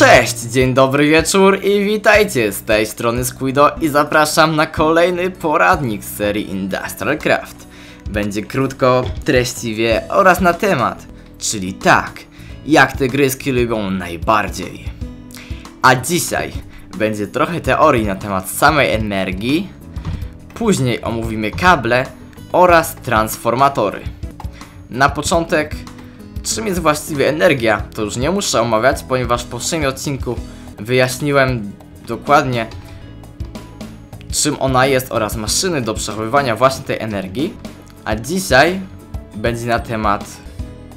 Cześć, dzień dobry wieczór i witajcie z tej strony Squido i zapraszam na kolejny poradnik z serii Industrial Craft. Będzie krótko, treściwie oraz na temat, czyli tak, jak te gryzki lubią najbardziej. A dzisiaj będzie trochę teorii na temat samej energii, później omówimy kable oraz transformatory. Na początek Czym jest właściwie energia? To już nie muszę omawiać, ponieważ w poprzednim odcinku wyjaśniłem dokładnie czym ona jest oraz maszyny do przechowywania właśnie tej energii. A dzisiaj będzie na temat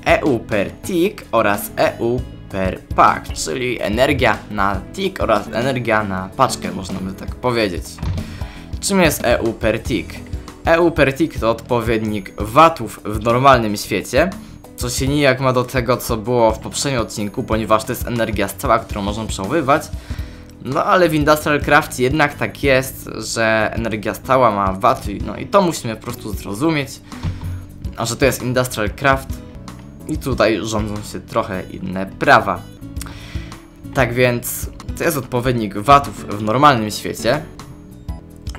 EU per tick oraz EU per pack, czyli energia na tick oraz energia na paczkę, można by tak powiedzieć. Czym jest EU per tick? EU per tick to odpowiednik watów w normalnym świecie, co się nijak ma do tego, co było w poprzednim odcinku, ponieważ to jest energia stała, którą można przechowywać. No ale w Industrial Craft jednak tak jest, że energia stała ma waty, no i to musimy po prostu zrozumieć, a że to jest Industrial Craft i tutaj rządzą się trochę inne prawa. Tak więc to jest odpowiednik watów w normalnym świecie,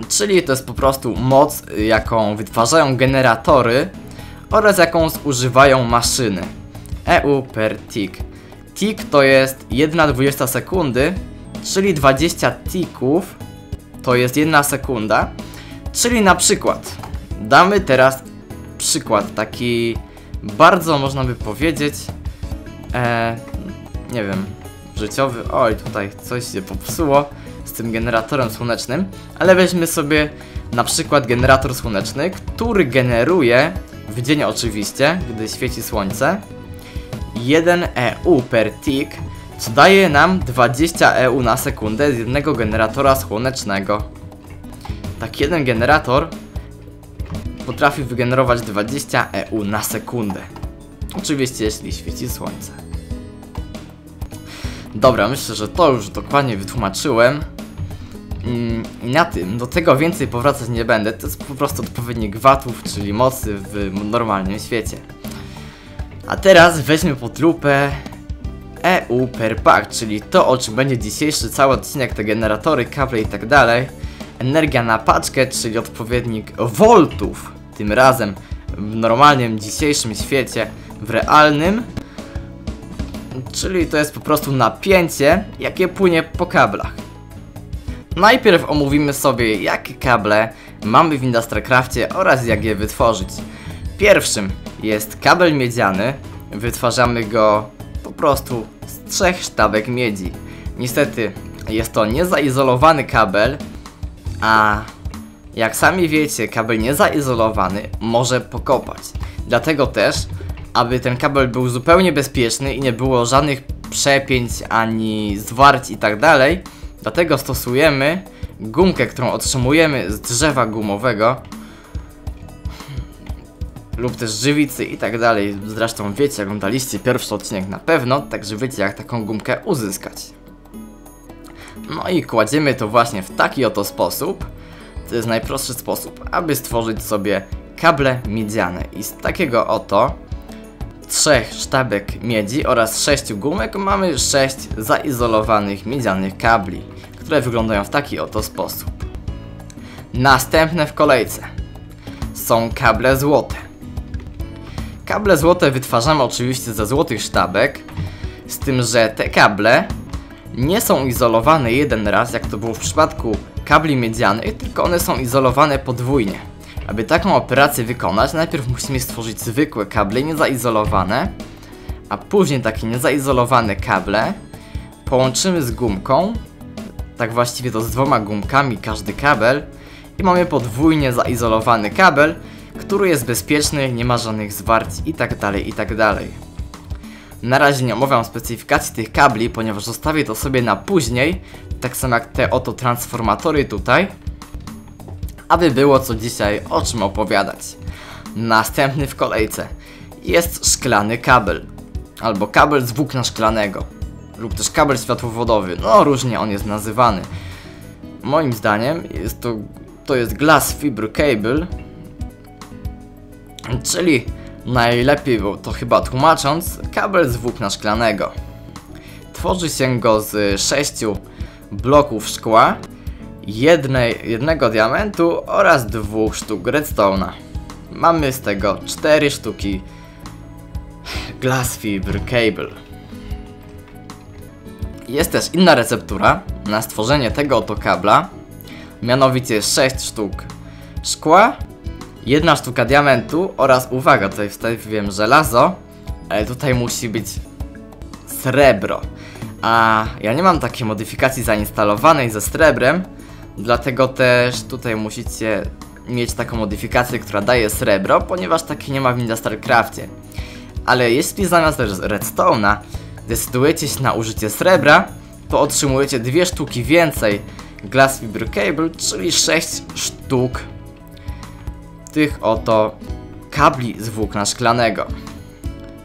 czyli to jest po prostu moc, jaką wytwarzają generatory, oraz jaką zużywają maszyny. EU per tick. Tick to jest 1,20 sekundy, czyli 20 ticków to jest 1 sekunda. Czyli na przykład, damy teraz przykład taki bardzo można by powiedzieć, e, nie wiem, życiowy. Oj, tutaj coś się popsuło z tym generatorem słonecznym, ale weźmy sobie na przykład generator słoneczny, który generuje w dzień oczywiście, gdy świeci słońce, 1 EU per tick, co daje nam 20 EU na sekundę z jednego generatora słonecznego. Tak jeden generator potrafi wygenerować 20 EU na sekundę. Oczywiście jeśli świeci słońce. Dobra, myślę, że to już dokładnie wytłumaczyłem. Na tym, do tego więcej powracać nie będę, to jest po prostu odpowiednik watów, czyli mocy w normalnym świecie. A teraz weźmy pod lupę EU per pack, czyli to o czym będzie dzisiejszy cały odcinek, te generatory, kable i tak dalej. Energia na paczkę, czyli odpowiednik voltów, tym razem w normalnym dzisiejszym świecie, w realnym. Czyli to jest po prostu napięcie, jakie płynie po kablach. Najpierw omówimy sobie jakie kable mamy w Industrialcraftie oraz jak je wytworzyć. Pierwszym jest kabel miedziany, wytwarzamy go po prostu z trzech sztabek miedzi. Niestety jest to niezaizolowany kabel, a jak sami wiecie, kabel niezaizolowany może pokopać. Dlatego też, aby ten kabel był zupełnie bezpieczny i nie było żadnych przepięć ani zwarć i tak dalej, Dlatego stosujemy gumkę, którą otrzymujemy z drzewa gumowego lub też żywicy i tak dalej. Zresztą wiecie, oglądaliście pierwszy odcinek na pewno, także wiecie jak taką gumkę uzyskać. No i kładziemy to właśnie w taki oto sposób. To jest najprostszy sposób, aby stworzyć sobie kable miedziane. I z takiego oto trzech sztabek miedzi oraz sześciu gumek mamy sześć zaizolowanych miedzianych kabli, które wyglądają w taki oto sposób. Następne w kolejce są kable złote. Kable złote wytwarzamy oczywiście ze złotych sztabek, z tym, że te kable nie są izolowane jeden raz, jak to było w przypadku kabli miedzianych, tylko one są izolowane podwójnie. Aby taką operację wykonać, najpierw musimy stworzyć zwykłe kable niezaizolowane, a później takie niezaizolowane kable połączymy z gumką, tak właściwie to z dwoma gumkami każdy kabel i mamy podwójnie zaizolowany kabel, który jest bezpieczny, nie ma żadnych zwarć itd. Tak itd. Tak Na razie nie omawiam specyfikacji tych kabli, ponieważ zostawię to sobie na później, tak samo jak te oto transformatory tutaj, aby było co dzisiaj o czym opowiadać. Następny w kolejce jest szklany kabel, albo kabel z włókna szklanego, lub też kabel światłowodowy, no różnie on jest nazywany. Moim zdaniem jest to, to jest glass fiber cable, czyli najlepiej to chyba tłumacząc, kabel z włókna szklanego. Tworzy się go z sześciu bloków szkła, jednej, jednego diamentu oraz dwóch sztuk redstone'a. Mamy z tego cztery sztuki glass fiber cable. Jest też inna receptura na stworzenie tego oto kabla, mianowicie 6 sztuk szkła, jedna sztuka diamentu oraz uwaga, tutaj wstawiłem żelazo, ale tutaj musi być srebro. A ja nie mam takiej modyfikacji zainstalowanej ze srebrem, dlatego też tutaj musicie mieć taką modyfikację, która daje srebro, ponieważ takiej nie ma w Industrialcraftie. Ale jeśli zamiast redstone'a decydujecie się na użycie srebra, to otrzymujecie dwie sztuki więcej Glass Fiber Cable, czyli 6 sztuk tych oto kabli z włókna szklanego.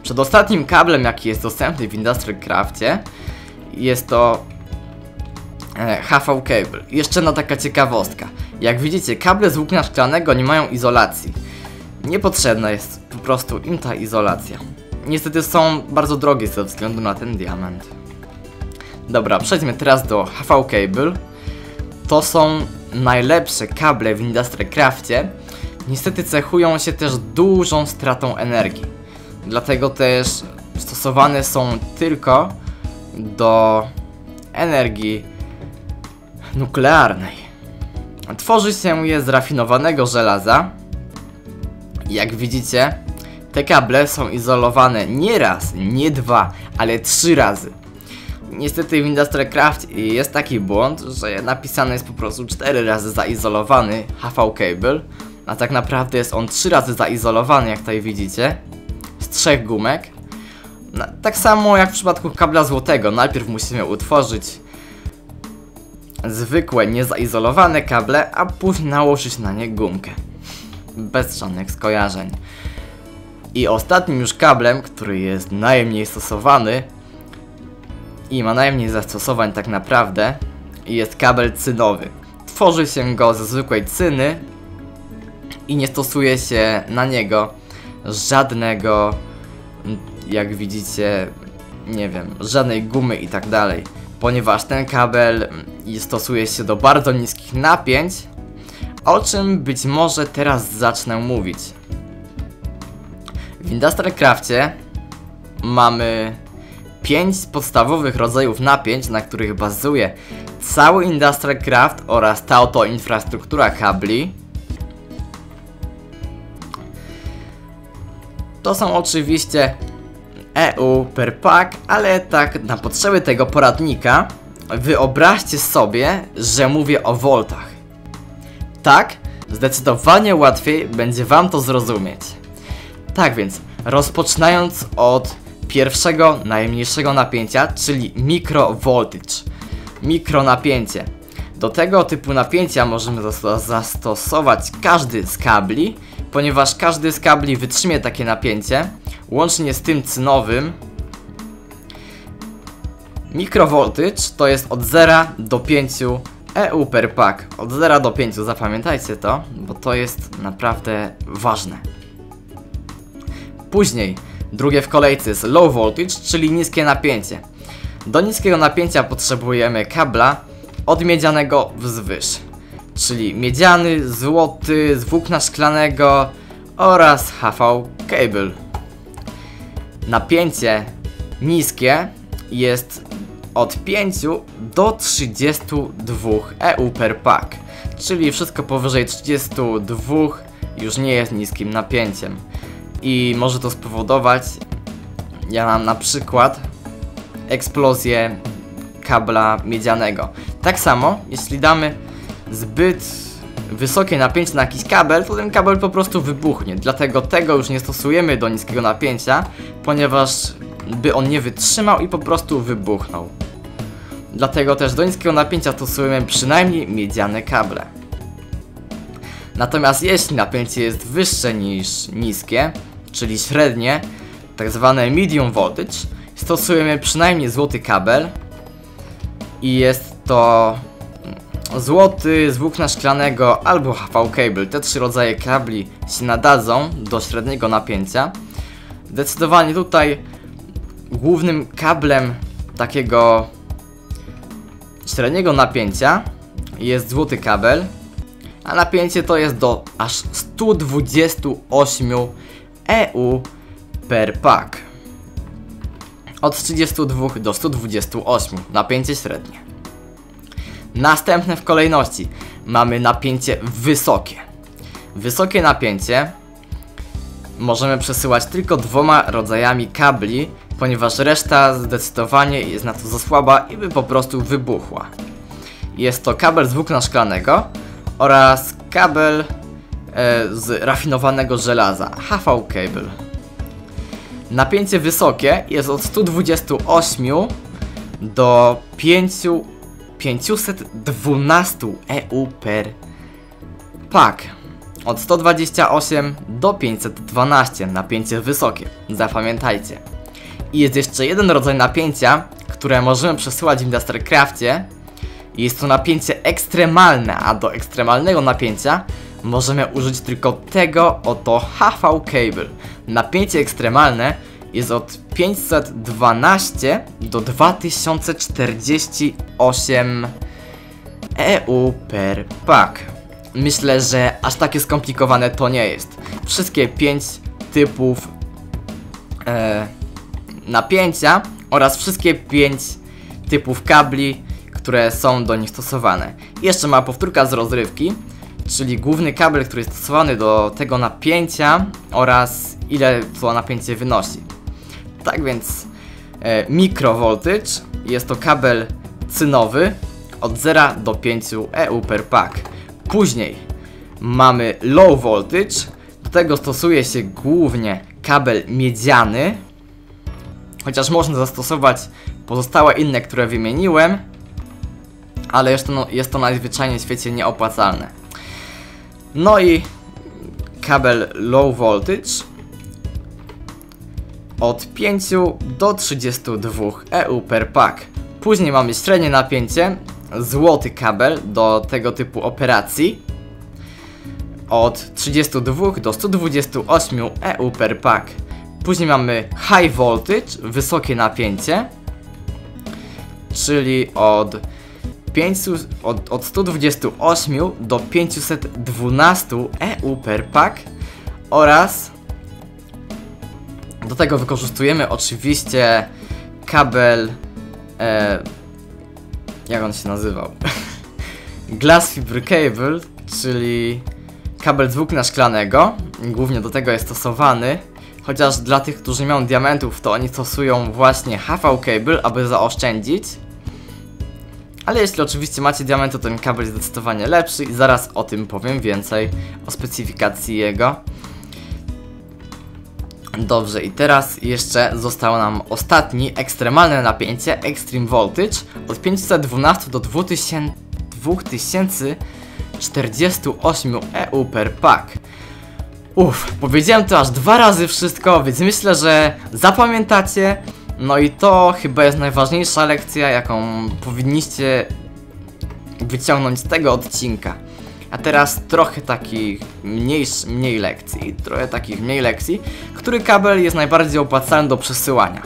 Przedostatnim kablem, jaki jest dostępny w Industrial Craftie, jest to HV Cable. Jeszcze jedna taka ciekawostka. Jak widzicie, kable z włókna szklanego nie mają izolacji. Niepotrzebna jest po prostu im ta izolacja. Niestety są bardzo drogie ze względu na ten diament. Dobra, przejdźmy teraz do HV Cable. To są najlepsze kable w Industrial Craftie. Niestety cechują się też dużą stratą energii. Dlatego też stosowane są tylko do energii nuklearnej. Tworzy się je z rafinowanego żelaza. Jak widzicie, te kable są izolowane nie raz, nie dwa, ale trzy razy. Niestety w Industrial Craft jest taki błąd, że napisane jest po prostu 4 razy zaizolowany HV cable, a tak naprawdę jest on 3 razy zaizolowany, jak tutaj widzicie, z trzech gumek. No, tak samo jak w przypadku kabla złotego, najpierw musimy utworzyć zwykłe, niezaizolowane kable, a później nałożyć na nie gumkę. Bez żadnych skojarzeń. I ostatnim już kablem, który jest najmniej stosowany i ma najmniej zastosowań tak naprawdę, jest kabel cynowy. Tworzy się go ze zwykłej cyny i nie stosuje się na niego żadnego, jak widzicie, nie wiem, żadnej gumy i tak dalej. Ponieważ ten kabel stosuje się do bardzo niskich napięć, o czym być może teraz zacznę mówić. W Industrial mamy 5 podstawowych rodzajów napięć, na których bazuje cały Industrial Craft oraz ta oto infrastruktura kabli. To są oczywiście EU per pack, ale tak na potrzeby tego poradnika wyobraźcie sobie, że mówię o voltach. Tak, zdecydowanie łatwiej będzie wam to zrozumieć. Tak więc, rozpoczynając od pierwszego, najmniejszego napięcia, czyli mikrovoltage. Mikronapięcie. Do tego typu napięcia możemy zastosować każdy z kabli, ponieważ każdy z kabli wytrzymie takie napięcie, łącznie z tym cynowym. Mikrovoltage to jest od 0 do 5 EU per pack. Od 0 do 5, zapamiętajcie to, bo to jest naprawdę ważne. Później, drugie w kolejce jest low voltage, czyli niskie napięcie. Do niskiego napięcia potrzebujemy kabla od miedzianego wzwyż, czyli miedziany, złoty, z włókna szklanego oraz HV cable. Napięcie niskie jest od 5 do 32 EU per pack, czyli wszystko powyżej 32 już nie jest niskim napięciem i może to spowodować, ja mam na przykład eksplozję kabla miedzianego. Tak samo, jeśli damy zbyt wysokie napięcie na jakiś kabel, to ten kabel po prostu wybuchnie. Dlatego tego już nie stosujemy do niskiego napięcia, ponieważ by on nie wytrzymał i po prostu wybuchnął. Dlatego też do niskiego napięcia stosujemy przynajmniej miedziane kable. Natomiast jeśli napięcie jest wyższe niż niskie, czyli średnie, tak zwane medium voltage, stosujemy przynajmniej złoty kabel i jest to złoty z włókna szklanego albo HV cable. Te trzy rodzaje kabli się nadadzą do średniego napięcia. Zdecydowanie tutaj głównym kablem takiego średniego napięcia jest złoty kabel, a napięcie to jest do aż 128 EU per pack. Od 32 do 128 napięcie średnie. Następne w kolejności mamy napięcie wysokie. Wysokie napięcie możemy przesyłać tylko dwoma rodzajami kabli, ponieważ reszta zdecydowanie jest na to za słaba i by po prostu wybuchła. Jest to kabel z włókna szklanego oraz kabel e, z rafinowanego żelaza, HV cable. Napięcie wysokie jest od 128 do 5, 512 EU per pack. Od 128 do 512 napięcie wysokie, zapamiętajcie. I jest jeszcze jeden rodzaj napięcia, które możemy przesyłać w Industrialcraftie. Jest to napięcie ekstremalne, a do ekstremalnego napięcia możemy użyć tylko tego oto HV cable. Napięcie ekstremalne jest od 512 do 2048 EU per pack. Myślę, że aż takie skomplikowane to nie jest. Wszystkie 5 typów e, napięcia oraz wszystkie 5 typów kabli, które są do nich stosowane. Jeszcze ma powtórka z rozrywki, czyli główny kabel, który jest stosowany do tego napięcia oraz ile to napięcie wynosi. Tak więc e, jest to kabel cynowy od 0 do 5 EU per pack. Później mamy low voltage, do tego stosuje się głównie kabel miedziany, chociaż można zastosować pozostałe inne, które wymieniłem, ale jest to, no, jest to najzwyczajniej w świecie nieopłacalne. No i kabel low voltage od 5 do 32 EU per pack. Później mamy średnie napięcie, złoty kabel do tego typu operacji od 32 do 128 EU per pack. Później mamy high voltage, wysokie napięcie, czyli od 500, od, od 128 do 512 EU per pack oraz do tego wykorzystujemy oczywiście kabel e, jak on się nazywał? Glass Fiber Cable, czyli kabel z włókna szklanego. Głównie do tego jest stosowany. Chociaż dla tych, którzy mają diamentów, to oni stosują właśnie HV cable, aby zaoszczędzić. Ale jeśli oczywiście macie diamenty, to ten kabel jest zdecydowanie lepszy i zaraz o tym powiem więcej, o specyfikacji jego. Dobrze, i teraz jeszcze zostało nam ostatni ekstremalne napięcie, Extreme Voltage, od 512 do 2000, 2048 EU per pack. Uff, powiedziałem to aż dwa razy wszystko, więc myślę, że zapamiętacie. No i to chyba jest najważniejsza lekcja, jaką powinniście wyciągnąć z tego odcinka. A teraz trochę takich mniej, mniej lekcji, trochę takich mniej lekcji, który kabel jest najbardziej opłacalny do przesyłania.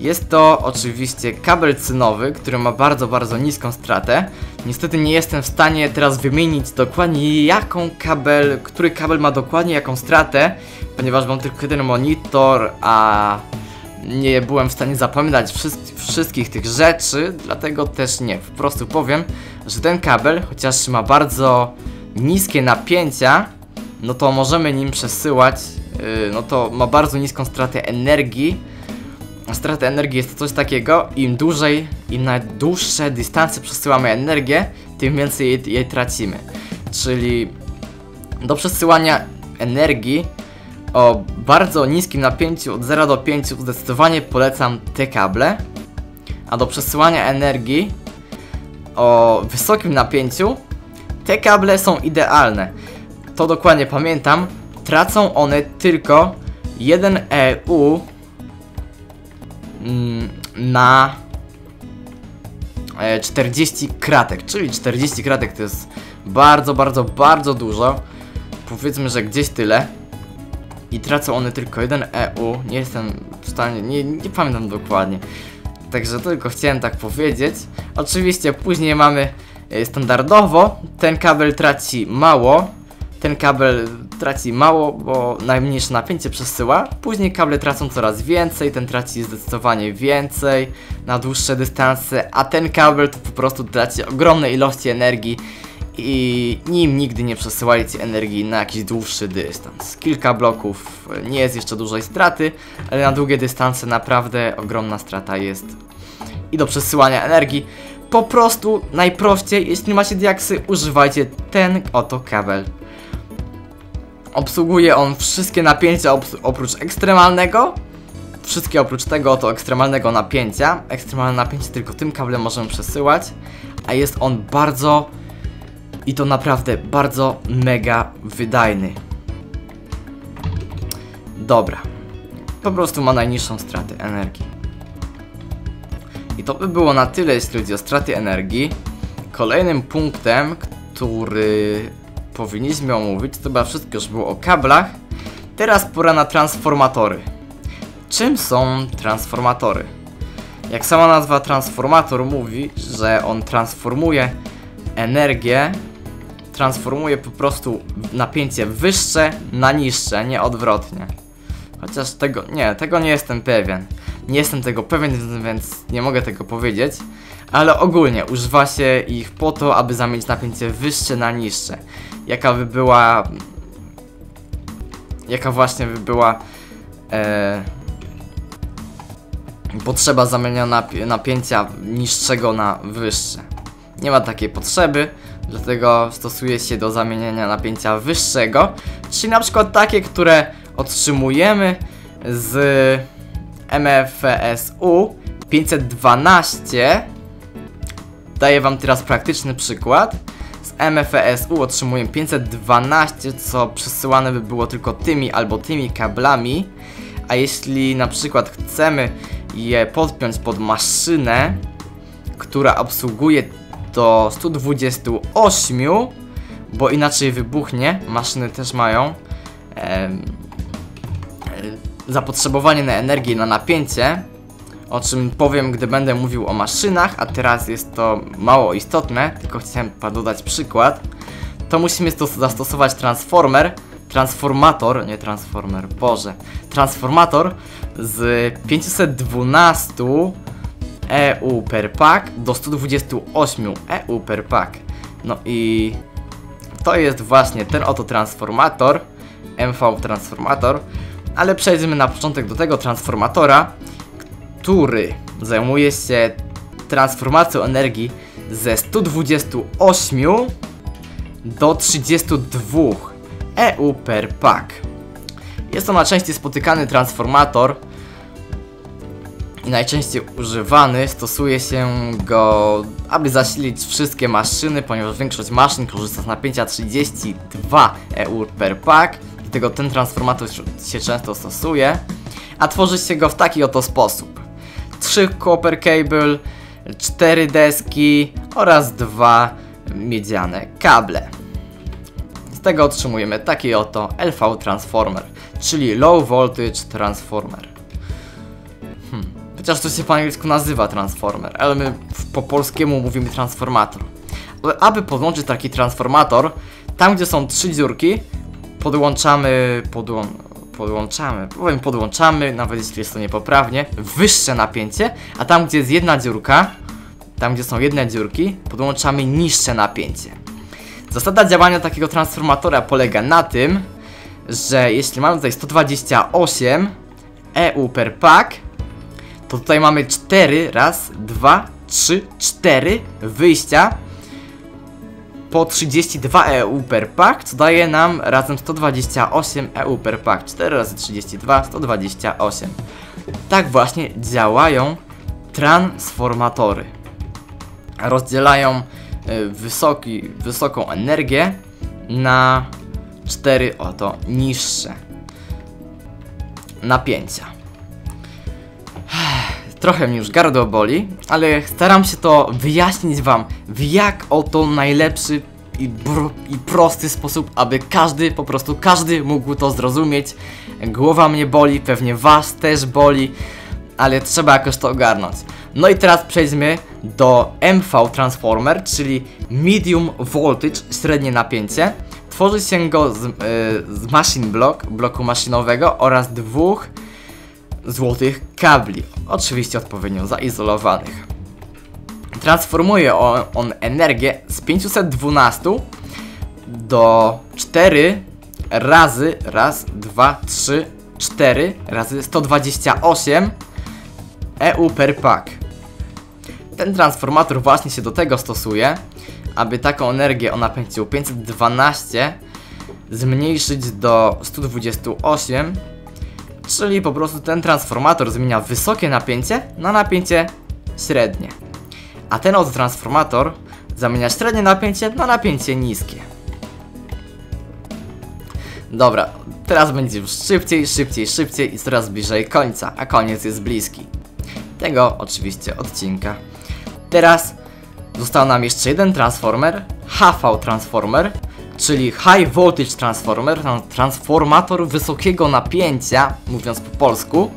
Jest to oczywiście kabel cynowy, który ma bardzo, bardzo niską stratę. Niestety nie jestem w stanie teraz wymienić dokładnie jaką kabel, który kabel ma dokładnie jaką stratę, ponieważ mam tylko jeden monitor, a nie byłem w stanie zapamiętać wszystkich tych rzeczy, dlatego też nie. Po prostu powiem, że ten kabel, chociaż ma bardzo niskie napięcia, no to możemy nim przesyłać, yy, no to ma bardzo niską stratę energii. Strata energii jest to coś takiego, im dłużej, im na dłuższe dystanse przesyłamy energię, tym więcej jej, jej tracimy. Czyli do przesyłania energii o bardzo niskim napięciu od 0 do 5 zdecydowanie polecam te kable, a do przesyłania energii o wysokim napięciu te kable są idealne. To dokładnie pamiętam. Tracą one tylko 1 EU mm, na 40 e, kratek, czyli 40 kratek to jest bardzo, bardzo, bardzo dużo. Powiedzmy, że gdzieś tyle i tracą one tylko 1 EU. Nie jestem w stanie, nie, nie pamiętam dokładnie. Także tylko chciałem tak powiedzieć. Oczywiście później mamy e, standardowo, ten kabel traci mało, ten kabel traci mało, bo najmniejsze napięcie przesyła. Później kable tracą coraz więcej, ten traci zdecydowanie więcej na dłuższe dystanse, a ten kabel to po prostu traci ogromne ilości energii i nim nigdy nie przesyłajcie energii na jakiś dłuższy dystans. Kilka bloków nie jest jeszcze dużej straty, ale na długie dystanse naprawdę ogromna strata jest. I do przesyłania energii po prostu najprościej, jeśli macie diaksy, używajcie ten oto kabel. Obsługuje on wszystkie napięcia oprócz ekstremalnego. Wszystkie oprócz tego oto ekstremalnego napięcia. Ekstremalne napięcie tylko tym kablem możemy przesyłać. A jest on bardzo i to naprawdę bardzo mega wydajny. Dobra. Po prostu ma najniższą stratę energii. I to by było na tyle, jeśli chodzi o straty energii. Kolejnym punktem, który powinniśmy omówić, to chyba wszystko już było o kablach. Teraz pora na transformatory. Czym są transformatory? Jak sama nazwa transformator mówi, że on transformuje energię, transformuje po prostu napięcie wyższe na niższe, nie odwrotnie. Chociaż tego, nie, tego nie jestem pewien. Nie jestem tego pewien, więc nie mogę tego powiedzieć. Ale ogólnie używa się ich po to, aby zamienić napięcie wyższe na niższe jaka by była jaka właśnie by była e, potrzeba zamieniania napięcia niższego na wyższe. Nie ma takiej potrzeby, dlatego stosuje się do zamieniania napięcia wyższego, czyli na przykład takie, które otrzymujemy z MFSU 512. Daję Wam teraz praktyczny przykład. MFSU otrzymuję 512, co przesyłane by było tylko tymi albo tymi kablami. A jeśli na przykład chcemy je podpiąć pod maszynę, która obsługuje do 128, bo inaczej wybuchnie, maszyny też mają e, zapotrzebowanie na energię, na napięcie, o czym powiem, gdy będę mówił o maszynach, a teraz jest to mało istotne, tylko chciałem dodać przykład, to musimy zastosować transformer, transformator, nie transformer, boże, transformator z 512 EU per pack do 128 EU per pack. No i to jest właśnie ten oto transformator, MV transformator, ale przejdźmy na początek do tego transformatora, który zajmuje się transformacją energii ze 128 do 32 EU per pack. Jest to najczęściej spotykany transformator najczęściej używany. Stosuje się go, aby zasilić wszystkie maszyny, ponieważ większość maszyn korzysta z napięcia 32 EU per pack. Dlatego ten transformator się często stosuje, a tworzy się go w taki oto sposób. 3 copper cable, 4 deski oraz dwa miedziane kable. Z tego otrzymujemy taki oto LV Transformer, czyli Low Voltage Transformer. Chociaż to się po angielsku nazywa Transformer, ale my po polskiemu mówimy transformator. Ale aby podłączyć taki transformator, tam gdzie są trzy dziurki, podłączamy, podłą podłączamy, powiem podłączamy, nawet jeśli jest to niepoprawnie, wyższe napięcie, a tam gdzie jest jedna dziurka, tam gdzie są jedne dziurki, podłączamy niższe napięcie. Zasada działania takiego transformatora polega na tym, że jeśli mamy tutaj 128 EU per pack, to tutaj mamy 4, raz, 2, 3, 4 wyjścia po 32 EU per pack, co daje nam razem 128 EU per pack. 4 razy 32, 128. Tak właśnie działają transformatory. Rozdzielają e, wysoki, wysoką energię na 4 oto niższe napięcia. Trochę mi już gardło boli, ale staram się to wyjaśnić wam w jak oto najlepszy i, i prosty sposób, aby każdy, po prostu każdy mógł to zrozumieć. Głowa mnie boli, pewnie was też boli, ale trzeba jakoś to ogarnąć. No i teraz przejdźmy do MV Transformer, czyli Medium Voltage, średnie napięcie. Tworzy się go z, yy, z machine block, bloku maszynowego oraz dwóch złotych kabli, oczywiście odpowiednio zaizolowanych. Transformuje on, on energię z 512 do 4 razy, raz, dwa, trzy, 4 razy 128 EU per pack. Ten transformator właśnie się do tego stosuje, aby taką energię o napięciu 512 zmniejszyć do 128 Czyli po prostu ten transformator zmienia wysokie napięcie na napięcie średnie. A ten oto transformator zamienia średnie napięcie na napięcie niskie. Dobra, teraz będzie już szybciej, szybciej, szybciej i coraz bliżej końca, a koniec jest bliski. Tego oczywiście odcinka. Teraz został nam jeszcze jeden transformer, HV Transformer, czyli High Voltage Transformer, transformator wysokiego napięcia, mówiąc po polsku.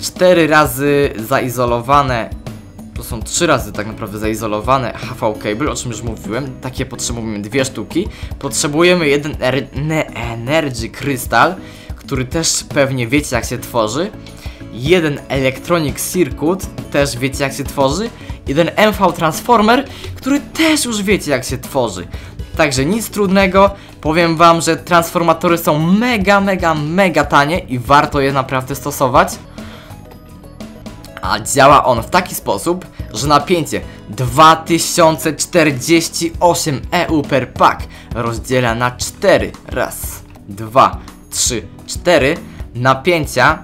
Cztery razy zaizolowane, to są trzy razy tak naprawdę zaizolowane HV cable, o czym już mówiłem. Takie potrzebujemy dwie sztuki. Potrzebujemy jeden er Energy Crystal, który też pewnie wiecie jak się tworzy. Jeden Electronic Circuit, też wiecie jak się tworzy. Jeden MV Transformer, który też już wiecie jak się tworzy. Także nic trudnego, powiem wam, że transformatory są mega, mega, mega tanie i warto je naprawdę stosować. A działa on w taki sposób, że napięcie 2048 EU per rozdziela na 4. Raz, dwa, trzy, cztery napięcia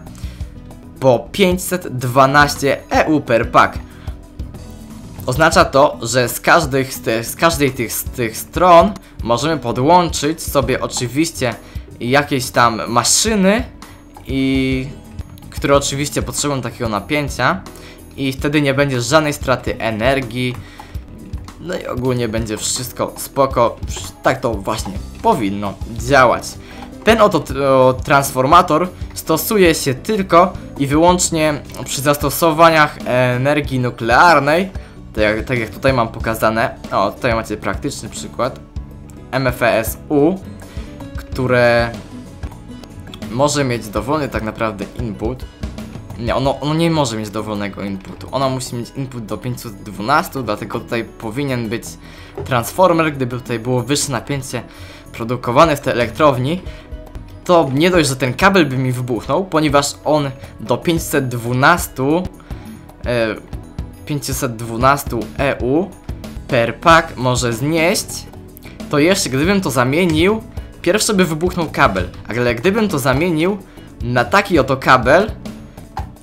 po 512 EU per. Oznacza to, że z, każdych, z każdej tych, z tych stron możemy podłączyć sobie oczywiście jakieś tam maszyny i które oczywiście potrzebują takiego napięcia i wtedy nie będzie żadnej straty energii. No i ogólnie będzie wszystko spoko. Tak to właśnie powinno działać. Ten oto transformator stosuje się tylko i wyłącznie przy zastosowaniach energii nuklearnej tak jak, tak jak tutaj mam pokazane, o tutaj macie praktyczny przykład MFS-U, które może mieć dowolny tak naprawdę input. Nie, ono, ono nie może mieć dowolnego inputu. Ono musi mieć input do 512, dlatego tutaj powinien być transformer. Gdyby tutaj było wyższe napięcie produkowane w tej elektrowni, to nie dość, że ten kabel by mi wybuchnął, ponieważ on do 512 e, 512 EU per pack może znieść, to jeszcze gdybym to zamienił, pierwsze by wybuchnął kabel, ale gdybym to zamienił na taki oto kabel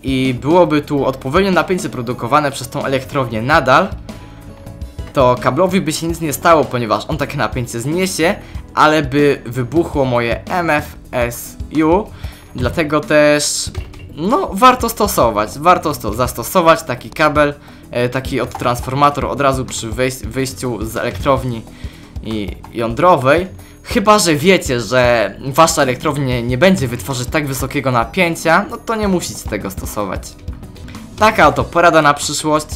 i byłoby tu odpowiednio napięcie produkowane przez tą elektrownię nadal, to kablowi by się nic nie stało, ponieważ on takie napięcie zniesie, ale by wybuchło moje MFSU, dlatego też no warto stosować, warto sto zastosować taki kabel taki od transformator od razu przy wyjściu z elektrowni jądrowej. Chyba, że wiecie, że wasza elektrownia nie będzie wytworzyć tak wysokiego napięcia, no to nie musicie tego stosować. Taka oto porada na przyszłość.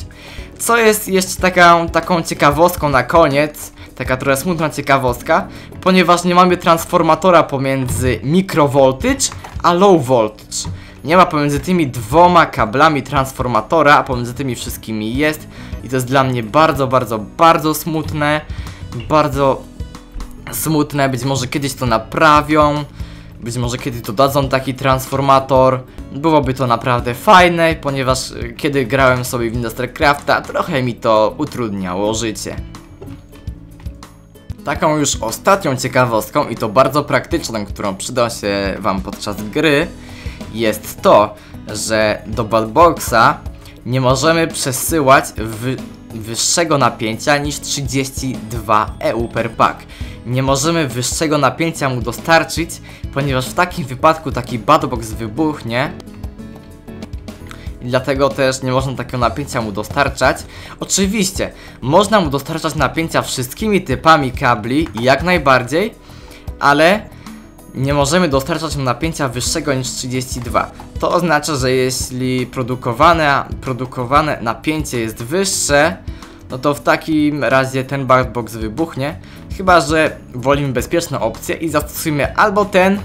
Co jest jeszcze taką, taką ciekawostką na koniec, taka trochę smutna ciekawostka, ponieważ nie mamy transformatora pomiędzy microvoltage a low voltage. Nie ma pomiędzy tymi dwoma kablami transformatora, a pomiędzy tymi wszystkimi jest. I to jest dla mnie bardzo, bardzo, bardzo smutne. Bardzo smutne. Być może kiedyś to naprawią. Być może kiedyś dodadzą taki transformator. Byłoby to naprawdę fajne, ponieważ y, kiedy grałem sobie w Industrialcrafta, trochę mi to utrudniało życie. Taką już ostatnią ciekawostką i to bardzo praktyczną, którą przyda się Wam podczas gry, jest to, że do Batboxa nie możemy przesyłać wyższego napięcia niż 32 EU per pack. Nie możemy wyższego napięcia mu dostarczyć, ponieważ w takim wypadku taki Batbox wybuchnie i dlatego też nie można takiego napięcia mu dostarczać. Oczywiście, można mu dostarczać napięcia wszystkimi typami kabli, jak najbardziej, ale nie możemy dostarczać mu napięcia wyższego niż 32. To oznacza, że jeśli produkowane, produkowane napięcie jest wyższe, no to w takim razie ten box wybuchnie. Chyba, że wolimy bezpieczną opcję i zastosujemy albo ten,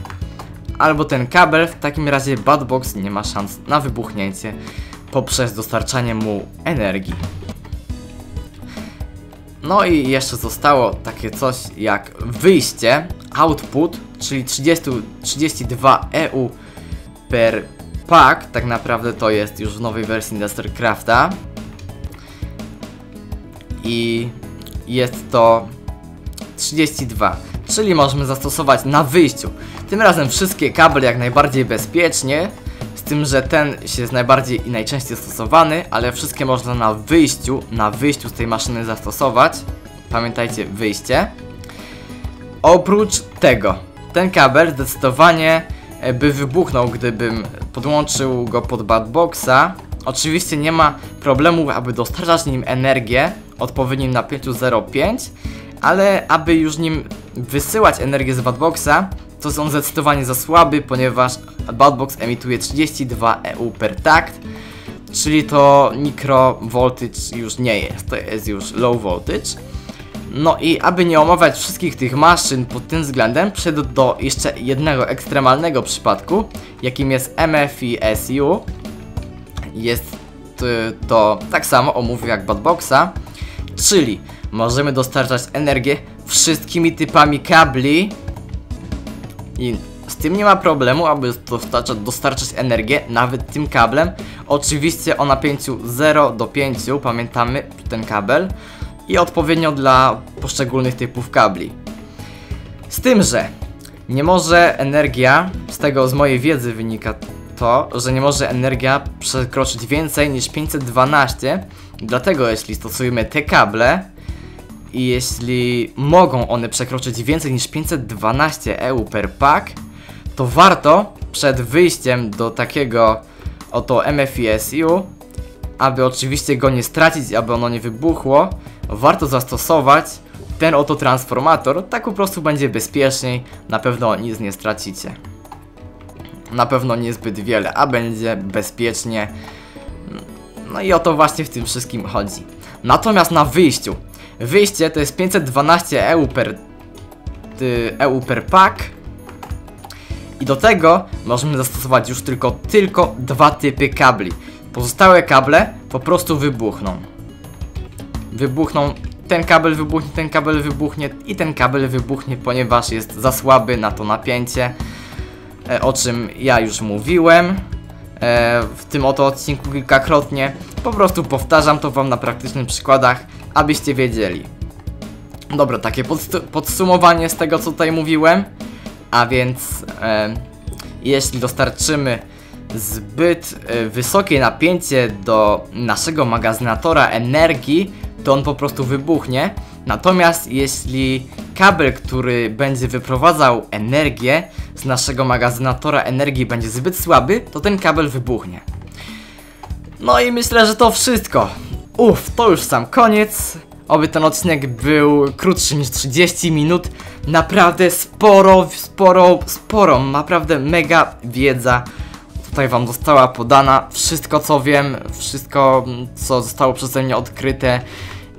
albo ten kabel. W takim razie box nie ma szans na wybuchnięcie poprzez dostarczanie mu energii. No i jeszcze zostało takie coś jak wyjście, output, czyli 30, 32 EU per pack, tak naprawdę to jest już w nowej wersji Crafta I jest to 32, czyli możemy zastosować na wyjściu. Tym razem wszystkie kable jak najbardziej bezpiecznie, tym, że ten się jest najbardziej i najczęściej stosowany, ale wszystkie można na wyjściu, na wyjściu z tej maszyny zastosować. Pamiętajcie, wyjście. Oprócz tego, ten kabel zdecydowanie e, by wybuchnął, gdybym podłączył go pod Badboxa. Oczywiście nie ma problemu, aby dostarczać nim energię odpowiednim napięciu 0,5, ale aby już nim wysyłać energię z Badboxa, to są zdecydowanie za słaby, ponieważ Badbox emituje 32 EU per takt, czyli to micro voltage już nie jest, to jest już low voltage. No i aby nie omawiać wszystkich tych maszyn pod tym względem, przejdę do jeszcze jednego ekstremalnego przypadku, jakim jest MFI SU. Jest to tak samo omówił jak Badboxa, czyli możemy dostarczać energię wszystkimi typami kabli i z tym nie ma problemu, aby dostarczać, dostarczać energię nawet tym kablem. Oczywiście o napięciu 0 do 5, pamiętamy ten kabel i odpowiednio dla poszczególnych typów kabli. Z tym, że nie może energia, z tego z mojej wiedzy wynika to, że nie może energia przekroczyć więcej niż 512, dlatego jeśli stosujemy te kable i jeśli mogą one przekroczyć więcej niż 512 EU per pack, to warto przed wyjściem do takiego oto MFISU, aby oczywiście go nie stracić, aby ono nie wybuchło, warto zastosować ten oto transformator, tak po prostu będzie bezpieczniej, na pewno nic nie stracicie. Na pewno niezbyt wiele, a będzie bezpiecznie. No i o to właśnie w tym wszystkim chodzi. Natomiast na wyjściu. Wyjście to jest 512 EU per, EU per pack. I do tego możemy zastosować już tylko, tylko dwa typy kabli. Pozostałe kable po prostu wybuchną wybuchną, ten kabel wybuchnie, ten kabel wybuchnie i ten kabel wybuchnie, ponieważ jest za słaby na to napięcie, e, o czym ja już mówiłem e, w tym oto odcinku kilkakrotnie. Po prostu powtarzam to wam na praktycznych przykładach, abyście wiedzieli. Dobra, takie podsumowanie z tego co tutaj mówiłem, a więc e, jeśli dostarczymy zbyt e, wysokie napięcie do naszego magazynatora energii, to on po prostu wybuchnie. Natomiast jeśli kabel, który będzie wyprowadzał energię z naszego magazynatora energii będzie zbyt słaby, to ten kabel wybuchnie. No i myślę, że to wszystko. Uff, to już sam koniec. Oby ten odcinek był krótszy niż 30 minut. Naprawdę sporo, sporo, sporo, naprawdę mega wiedza tutaj wam została podana. Wszystko co wiem, wszystko co zostało przeze mnie odkryte.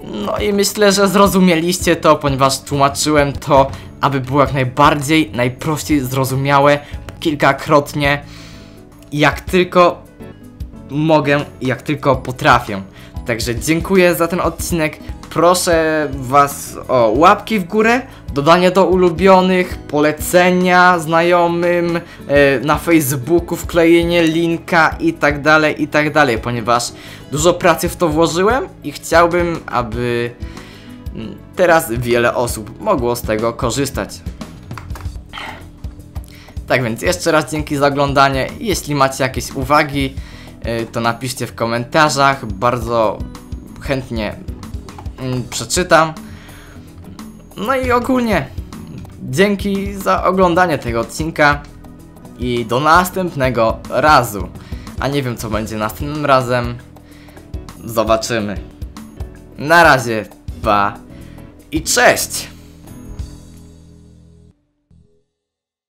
No i myślę, że zrozumieliście to, ponieważ tłumaczyłem to, aby było jak najbardziej, najprościej zrozumiałe, kilkakrotnie, jak tylko mogę, jak tylko potrafię. Także dziękuję za ten odcinek. Proszę Was o łapki w górę, dodanie do ulubionych, polecenia znajomym, e, na Facebooku wklejenie linka i tak dalej, i tak dalej, ponieważ dużo pracy w to włożyłem i chciałbym, aby mm, teraz wiele osób mogło z tego korzystać. Tak więc jeszcze raz dzięki za oglądanie. Jeśli macie jakieś uwagi, to napiszcie w komentarzach. Bardzo chętnie mm, przeczytam. No i ogólnie dzięki za oglądanie tego odcinka i do następnego razu. A nie wiem co będzie następnym razem. Zobaczymy. Na razie, pa i cześć!